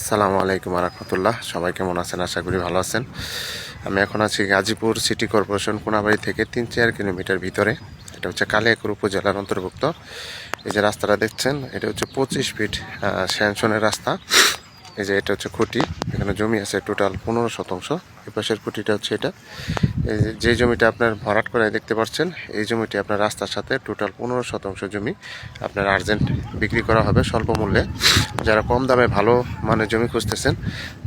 আসসালামু আলাইকুম রহমতুল্লাহ সবাই কেমন আছেন? আশা করি ভালো আছেন। আমি এখন আছি গাজীপুর সিটি কর্পোরেশন কোনাবাড়ি থেকে তিন চার কিলোমিটার ভিতরে। এটা হচ্ছে কালিয়াকুর উপজেলার অন্তর্ভুক্ত। এই যে রাস্তাটা দেখছেন, এটা হচ্ছে পঁচিশ ফিট স্যাংশনের রাস্তা। এই যে এটা হচ্ছে খুঁটি, এখানে জমি আছে টোটাল পনেরো শতাংশ। এই পাশের খুঁটিটা হচ্ছে এটা। যে জমিটা আপনার ভরাট করে দেখতে পাচ্ছেন, এই জমিটি আপনার রাস্তার সাথে টোটাল পনেরো শতাংশ জমি আপনার আর্জেন্ট বিক্রি করা হবে স্বল্প মূল্যে। যারা কম দামে ভালো মানের জমি খুঁজতেছেন,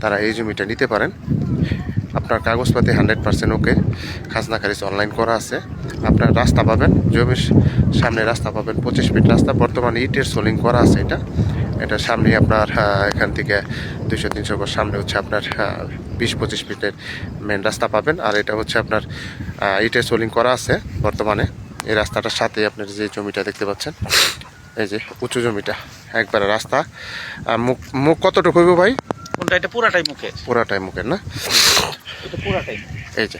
তারা এই জমিটা নিতে পারেন। আপনার কাগজপাতি হান্ড্রেড পার্সেন্ট ওকে। খাজনা খারিজ অনলাইন করা আছে। আপনার রাস্তা পাবেন, জমির সামনে রাস্তা পাবেন পঁচিশ ফিট রাস্তা। বর্তমানে ইটের সোলিং করা আছে এটা। এটা সামনে আপনার এখান থেকে দুশো তিনশো গজ সামনে হচ্ছে আপনার বিশ পঁচিশ ফিটের মেন রাস্তা পাবেন। আর এটা হচ্ছে আপনার ইটের সোলিং করা আছে বর্তমানে। এই রাস্তাটার সাথে আপনার যে জমিটা দেখতে পাচ্ছেন এই যে উঁচু জমিটা একবারে রাস্তা। মুখ মুখ কতটুকু হইব ভাই? কোনটা? এটা পুরাটাই মুখে পুরাটাই মুখের না? এটা পুরাটাই এই যে।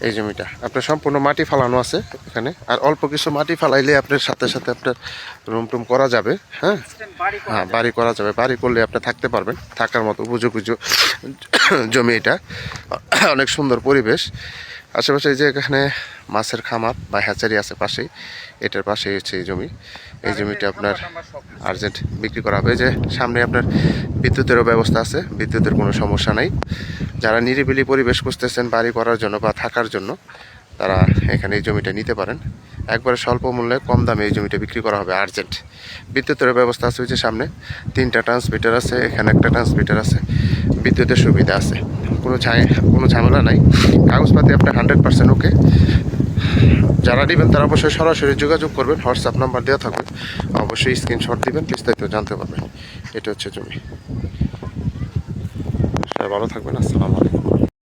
এই জমিটা। আপনার সম্পূর্ণ মাটি ফালানো আছে এখানে। আর অল্প কিছু মাটি ফালাইলে আপনার সাথে সাথে আপনার রুম টুম করা যাবে হ্যাঁ? হ্যাঁ বাড়ি করা যাবে। বাড়ি করলে আপনি থাকতে পারবেন। থাকার মতো উপযোগী জমি এটা। অনেক সুন্দর পরিবেশ। আশেপাশে এই যে এখানে মাছের খামার বা হ্যাচারি আছে পাশেই। এটার পাশেই হচ্ছে এই জমি। এই জমিটা আপনার আর্জেন্ট বিক্রি করা হবে। এই যে সামনে আপনার বিদ্যুতেরও ব্যবস্থা আছে, বিদ্যুতের কোনো সমস্যা নাই। যারা নিরিবিলি পরিবেশ খুঁজতেছেন, বাড়ি করার জন্য বা থাকার জন্য, তারা এখানে এই জমিটা নিতে পারেন। একবারে স্বল্প মূল্যে কম দামে এই জমিটা বিক্রি করা হবে, আর্জেন্ট। বিদ্যুতের ব্যবস্থা আছে হচ্ছে সামনে, তিনটা ট্রান্সমিটার আছে, এখানে একটা ট্রান্সমিটার আছে, বিদ্যুতের সুবিধা আছে। কোনো কোনো ঝামেলা নাই। কাগজপাতি আপনার হান্ড্রেড পার্সেন্ট ওকে যারা নেবেন তারা অবশ্যই সরাসরি যোগাযোগ করবেন, হোয়াটসঅ্যাপ নাম্বার দেওয়া থাকবে। অবশ্যই স্ক্রিনশট দিবেন, বিস্তারিত জানতে পারবেন। এটা হচ্ছে জমি। সবাই ভালো থাকবেন আসসালামু আলাইকুম